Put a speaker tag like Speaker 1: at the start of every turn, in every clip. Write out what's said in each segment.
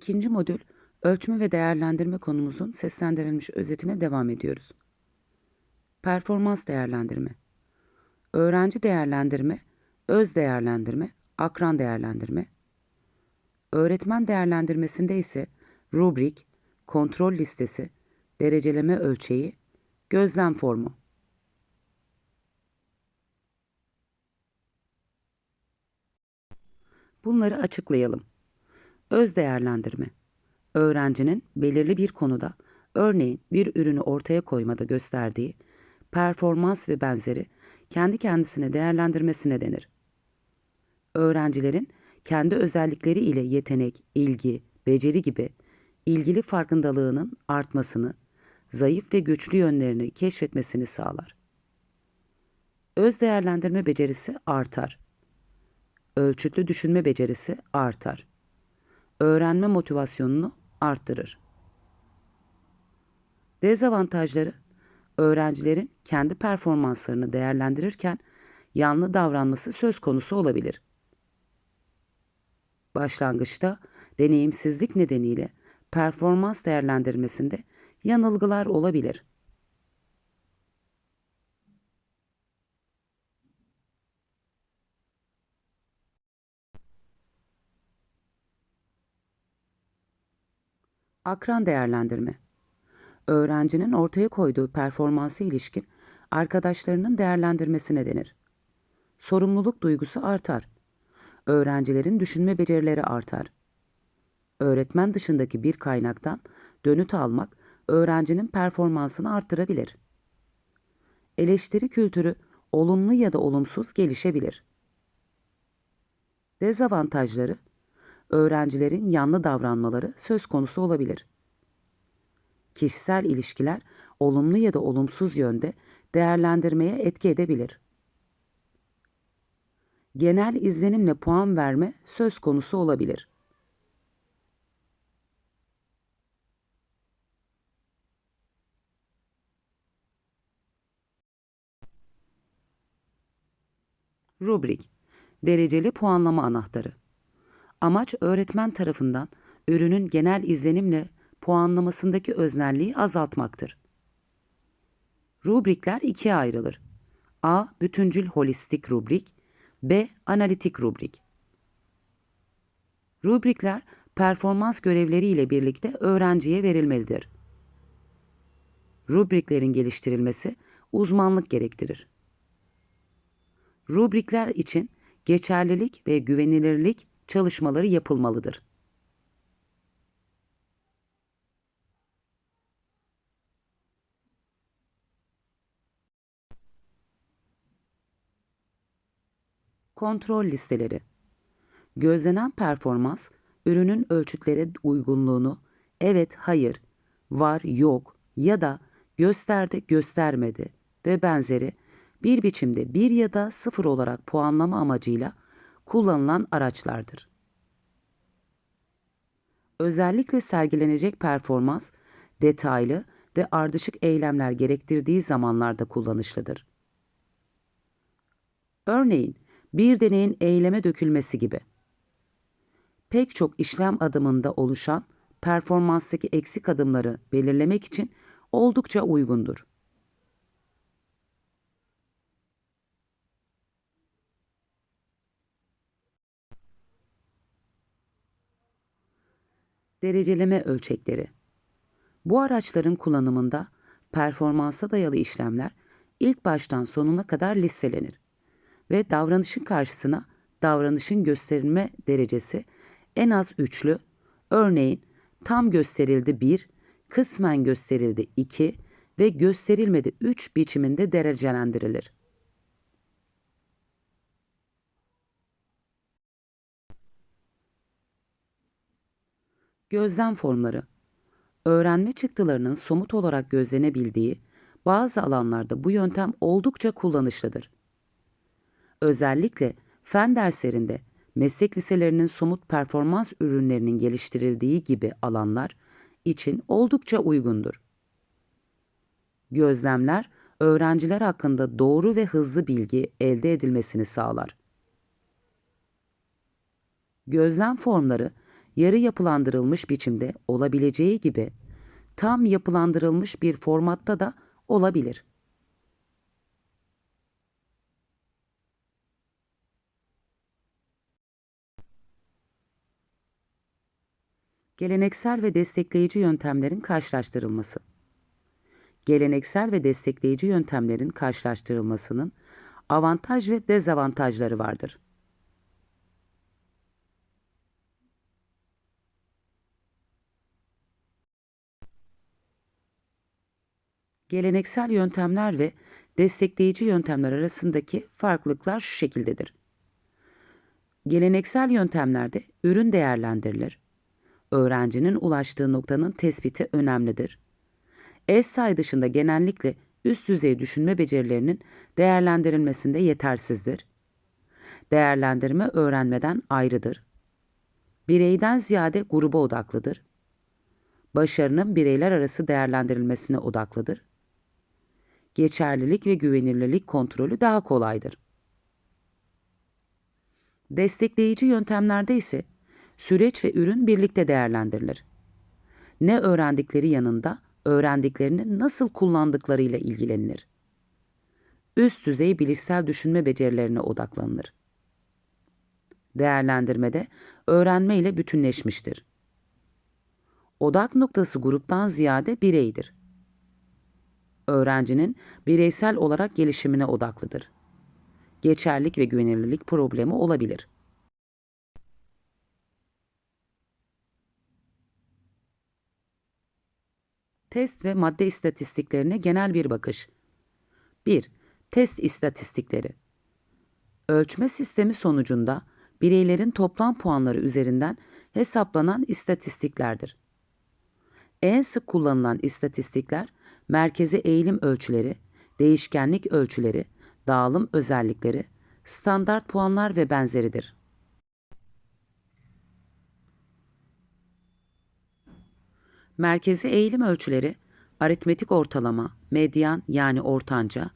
Speaker 1: İkinci modül ölçme ve değerlendirme konumuzun seslendirilmiş özetine devam ediyoruz. Performans değerlendirme. Öğrenci değerlendirme, öz değerlendirme, akran değerlendirme. Öğretmen değerlendirmesinde ise rubrik, kontrol listesi, dereceleme ölçeği, gözlem formu. Bunları açıklayalım. Öz değerlendirme. Öğrencinin belirli bir konuda, örneğin bir ürünü ortaya koymada gösterdiği performans ve benzeri kendi kendisine değerlendirmesine denir. Öğrencilerin kendi özellikleri ile yetenek, ilgi, beceri gibi ilgili farkındalığının artmasını, zayıf ve güçlü yönlerini keşfetmesini sağlar. Öz değerlendirme becerisi artar. Ölçütlü düşünme becerisi artar öğrenme motivasyonunu arttırır. Dezavantajları öğrencilerin kendi performanslarını değerlendirirken yanlı davranması söz konusu olabilir. Başlangıçta deneyimsizlik nedeniyle performans değerlendirmesinde yanılgılar olabilir. Akran değerlendirme. Öğrencinin ortaya koyduğu performansa ilişkin arkadaşlarının değerlendirmesine denir. Sorumluluk duygusu artar. Öğrencilerin düşünme becerileri artar. Öğretmen dışındaki bir kaynaktan dönüt almak öğrencinin performansını arttırabilir. Eleştiri kültürü olumlu ya da olumsuz gelişebilir. Dezavantajları öğrencilerin yanlı davranmaları söz konusu olabilir. Kişisel ilişkiler olumlu ya da olumsuz yönde değerlendirmeye etki edebilir. Genel izlenimle puan verme söz konusu olabilir. Rubrik Dereceli puanlama anahtarı Amaç öğretmen tarafından ürünün genel izlenimle puanlamasındaki öznelliği azaltmaktır. Rubrikler ikiye ayrılır. A. Bütüncül holistik rubrik B. Analitik rubrik Rubrikler performans görevleri ile birlikte öğrenciye verilmelidir. Rubriklerin geliştirilmesi uzmanlık gerektirir. Rubrikler için geçerlilik ve güvenilirlik çalışmaları yapılmalıdır. Kontrol listeleri Gözlenen performans, ürünün ölçütlere uygunluğunu evet, hayır, var, yok ya da gösterdi, göstermedi ve benzeri bir biçimde bir ya da sıfır olarak puanlama amacıyla kullanılan araçlardır. Özellikle sergilenecek performans detaylı ve ardışık eylemler gerektirdiği zamanlarda kullanışlıdır. Örneğin bir deneyin eyleme dökülmesi gibi. Pek çok işlem adımında oluşan performanstaki eksik adımları belirlemek için oldukça uygundur. Dereceleme ölçekleri. Bu araçların kullanımında performansa dayalı işlemler ilk baştan sonuna kadar listelenir ve davranışın karşısına davranışın gösterilme derecesi en az üçlü, örneğin tam gösterildi 1, kısmen gösterildi 2 ve gösterilmedi 3 biçiminde derecelendirilir. Gözlem formları. Öğrenme çıktılarının somut olarak gözlenebildiği bazı alanlarda bu yöntem oldukça kullanışlıdır. Özellikle fen derslerinde meslek liselerinin somut performans ürünlerinin geliştirildiği gibi alanlar için oldukça uygundur. Gözlemler öğrenciler hakkında doğru ve hızlı bilgi elde edilmesini sağlar. Gözlem formları yarı yapılandırılmış biçimde olabileceği gibi tam yapılandırılmış bir formatta da olabilir. Geleneksel ve destekleyici yöntemlerin karşılaştırılması. Geleneksel ve destekleyici yöntemlerin karşılaştırılmasının avantaj ve dezavantajları vardır. Geleneksel yöntemler ve destekleyici yöntemler arasındaki farklılıklar şu şekildedir. Geleneksel yöntemlerde ürün değerlendirilir. Öğrencinin ulaştığı noktanın tespiti önemlidir. ESSAY dışında genellikle üst düzey düşünme becerilerinin değerlendirilmesinde yetersizdir. Değerlendirme öğrenmeden ayrıdır. Bireyden ziyade gruba odaklıdır. Başarının bireyler arası değerlendirilmesine odaklıdır. Geçerlilik ve güvenilirlik kontrolü daha kolaydır. Destekleyici yöntemlerde ise süreç ve ürün birlikte değerlendirilir. Ne öğrendikleri yanında öğrendiklerini nasıl kullandıklarıyla ilgilenilir. Üst düzey bilişsel düşünme becerilerine odaklanılır. Değerlendirmede öğrenme ile bütünleşmiştir. Odak noktası gruptan ziyade bireydir. Öğrencinin bireysel olarak gelişimine odaklıdır. Geçerlik ve güvenilirlik problemi olabilir. Test ve madde istatistiklerine genel bir bakış. 1. Test istatistikleri. Ölçme sistemi sonucunda bireylerin toplam puanları üzerinden hesaplanan istatistiklerdir. En sık kullanılan istatistikler merkezi eğilim ölçüleri, değişkenlik ölçüleri, dağılım özellikleri, standart puanlar ve benzeridir. Merkezi eğilim ölçüleri aritmetik ortalama, medyan yani ortanca,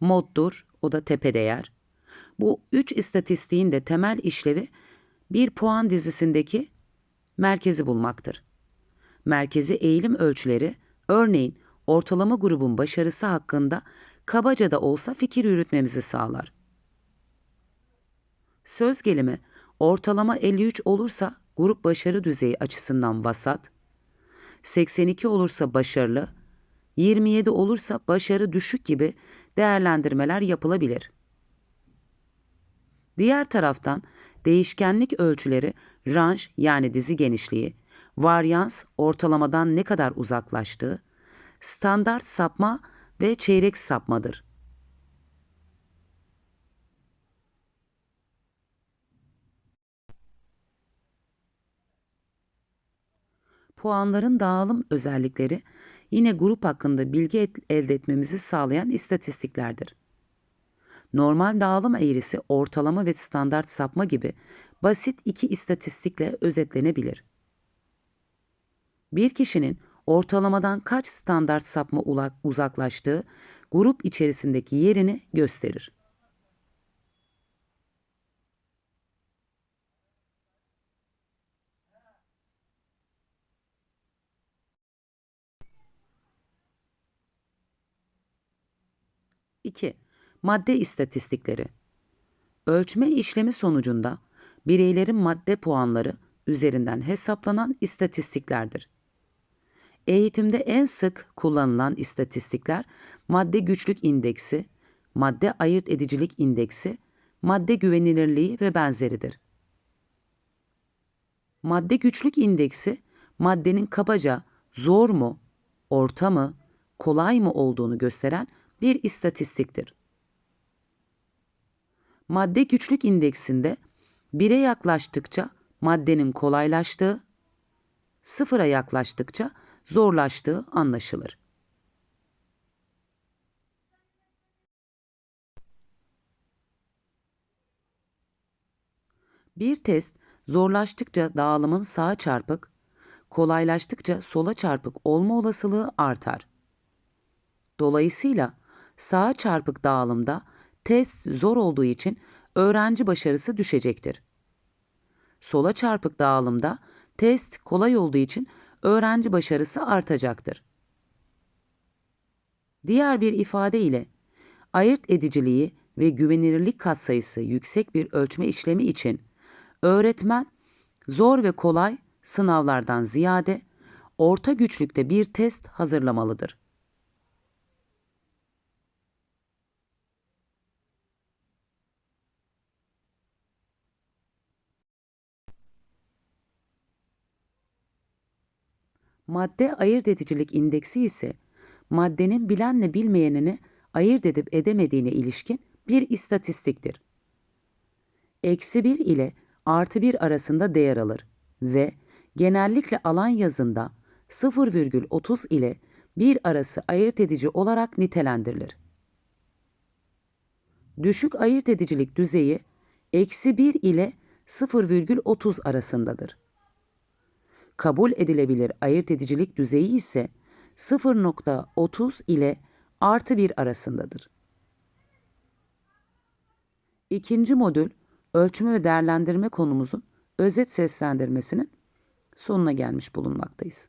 Speaker 1: moddur o da tepe değer. Bu üç istatistiğin de temel işlevi bir puan dizisindeki merkezi bulmaktır. Merkezi eğilim ölçüleri örneğin ortalama grubun başarısı hakkında kabaca da olsa fikir yürütmemizi sağlar. Söz gelimi ortalama 53 olursa grup başarı düzeyi açısından vasat, 82 olursa başarılı, 27 olursa başarı düşük gibi değerlendirmeler yapılabilir. Diğer taraftan değişkenlik ölçüleri ranj yani dizi genişliği, varyans ortalamadan ne kadar uzaklaştığı, standart sapma ve çeyrek sapmadır. Puanların dağılım özellikleri yine grup hakkında bilgi elde etmemizi sağlayan istatistiklerdir. Normal dağılım eğrisi, ortalama ve standart sapma gibi basit iki istatistikle özetlenebilir. Bir kişinin ortalamadan kaç standart sapma uzaklaştığı grup içerisindeki yerini gösterir. İki, Madde istatistikleri. Ölçme işlemi sonucunda bireylerin madde puanları üzerinden hesaplanan istatistiklerdir. Eğitimde en sık kullanılan istatistikler madde güçlük indeksi, madde ayırt edicilik indeksi, madde güvenilirliği ve benzeridir. Madde güçlük indeksi maddenin kabaca zor mu, orta mı, kolay mı olduğunu gösteren bir istatistiktir. Madde güçlük indeksinde bire yaklaştıkça maddenin kolaylaştığı, sıfıra yaklaştıkça zorlaştığı anlaşılır. Bir test zorlaştıkça dağılımın sağa çarpık, kolaylaştıkça sola çarpık olma olasılığı artar. Dolayısıyla sağa çarpık dağılımda test zor olduğu için öğrenci başarısı düşecektir. Sola çarpık dağılımda Test kolay olduğu için öğrenci başarısı artacaktır. Diğer bir ifade ile ayırt ediciliği ve güvenilirlik katsayısı yüksek bir ölçme işlemi için öğretmen zor ve kolay sınavlardan ziyade orta güçlükte bir test hazırlamalıdır. Madde ayırt edicilik indeksi ise maddenin bilenle bilmeyenini ayırt edip edemediğine ilişkin bir istatistiktir. Eksi 1 ile artı 1 arasında değer alır ve genellikle alan yazında 0,30 ile 1 arası ayırt edici olarak nitelendirilir. Düşük ayırt edicilik düzeyi eksi 1 ile 0,30 arasındadır. Kabul edilebilir ayırt edicilik düzeyi ise 0.30 ile artı 1 arasındadır. İkinci modül ölçme ve değerlendirme konumuzun özet seslendirmesinin sonuna gelmiş bulunmaktayız.